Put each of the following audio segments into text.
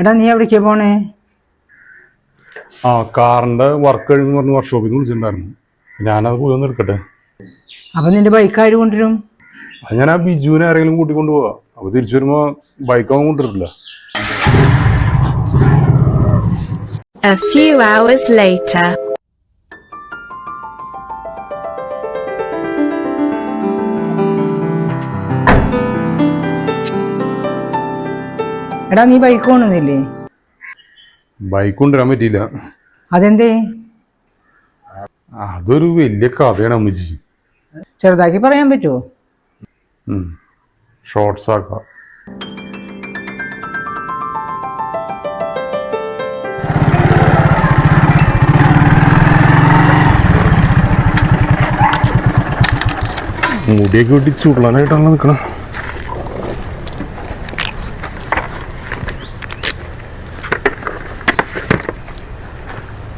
എടാ നീ എവിടേക്കാ പോണേ? ആ കാറിന്റെ വർക്ക് കഴിഞ്ഞു പറഞ്ഞ് വർക്ക്ഷോപ്പിൽ നിന്ന് വിളിച്ചിട്ടുണ്ടായിരുന്നു. ഞാനത് പോയി ഒന്ന് എടുക്കട്ടെ? അപ്പൊ നിന്റെ ബൈക്ക് ആര് കൊണ്ടുവരും? അത് ഞാൻ ആ ബിജുവിനെ ആരെങ്കിലും കൂട്ടിക്കൊണ്ട് പോവാ അപ്പൊ തിരിച്ചു വരുമ്പോ ബൈക്ക് അവൻ കൊണ്ടുവരില്ല. A few hours later. എടാ നീ ബൈക്ക് കൊണ്ടുവന്നില്ലേ? ബൈക്ക് കൊണ്ടുവരാൻ പറ്റിയില്ല. അതെന്തേ? അതൊരു വലിയ കഥയാണ് അമ്മച്ചി. ചെറുതാക്കി പറയാൻ പറ്റുമോ ഷോർട്സ് ആക്കാം. മുടിയൊക്കെ വെട്ടി ചുള്ളനായിട്ടാണല്ലോ നിൽക്കണം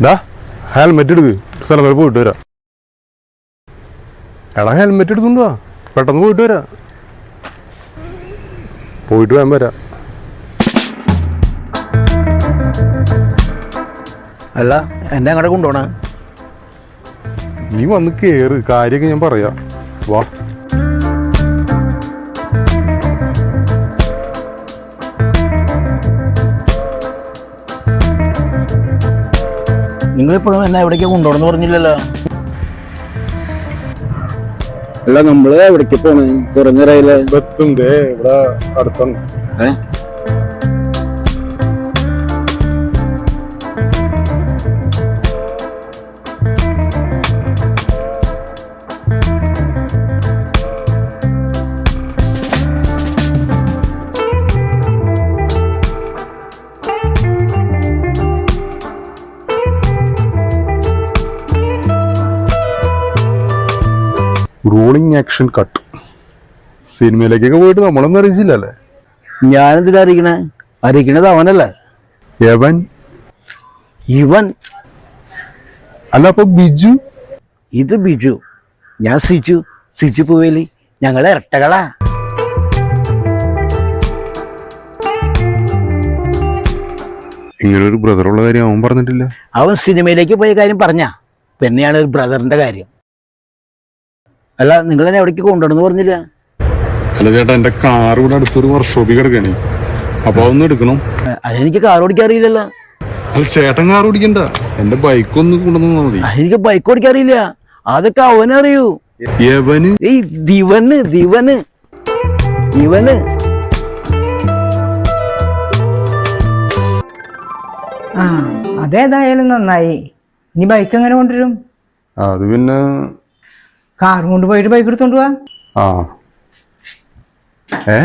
ഡാ ഹെൽമെറ്റ് എടുക്ക്. സ്ഥലം വരെ പോയിട്ട് വരാം. എടാ ഹെൽമെറ്റ് എടുത്തുകൊണ്ട് വാ പെട്ടെന്ന് പോയിട്ട് വരാം. പോയിട്ട് വേഗം വരാം. അല്ല എന്നെ അങ്ങോട്ട് കൊണ്ടുപോണേ? നീ വന്ന് കേറ് കാര്യമൊക്കെ ഞാൻ പറയാം. വാ. നിങ്ങളിപ്പോഴും എന്നെ എവിടേക്കാ കൊണ്ടുപോകണമെന്ന് പറഞ്ഞില്ലല്ലോ? അല്ല നമ്മൾ എവിടേക്ക് പോണേ? കുറഞ്ഞ റയിൽ. ഇവിടെ അടുത്താണ്. റോളിംഗ് ആക്ഷൻ കട്ട് സിനിമയിലേക്കൊക്കെ പോയിട്ട് നമ്മളൊന്നും അറിയിച്ചില്ലല്ലേ? ഞാനെന്തിനാ അറിയിക്കണേ? അറിയിക്കണത് അവനല്ലേ? ഇവൻ. അല്ല അപ്പൊ ബിജു? ഇത് ബിജു. ഞാൻ സിജു. സിജു പൂവേലി. ഞങ്ങളെ ഇരട്ടകളാ. ഇങ്ങനൊരു ഒരു ബ്രദറുള്ള കാര്യം അവൻ പറഞ്ഞിട്ടില്ല. അവൻ സിനിമയിലേക്ക് പോയ കാര്യം പറഞ്ഞ. പിന്നെയാണ് ഒരു ബ്രദറിന്റെ കാര്യം. അല്ല നിങ്ങൾ എന്നെ എവിടേക്ക് കൊണ്ടുപോകണമെന്ന് പറഞ്ഞില്ല. അല്ല ചേട്ടാ എന്റെ കാർ ഇവിടെ അടുത്തൊരു വർക്ക്ഷോപ്പിൽ കിടക്കണേ. അപ്പൊ അതൊന്നും എടുക്കണം. അതെനിക്ക് കാർ ഓടിക്കാൻ അറിയില്ലല്ലോ. അല്ല ചേട്ടൻ കാർ ഓടിക്കണ്ട. എന്റെ ബൈക്ക് ഒന്ന് കൊണ്ടുവന്നാ മതി. അതെനിക്ക് ബൈക്ക് ഓടിക്കാൻ അറിയില്ല. അതൊക്കെ അവനറിയൂ യവന്? ഈ ദിവന് ദിവന്. ഇവന് ആ അതേതായാലും നന്നായി. ഇനി ബൈക്ക് എങ്ങനെ കൊണ്ടുവരും? അത് പിന്നെ കാറും കൊണ്ട് പോയിട്ട് ബൈക്ക് എടുത്തോണ്ട് പോവാ. ആ. ഏ?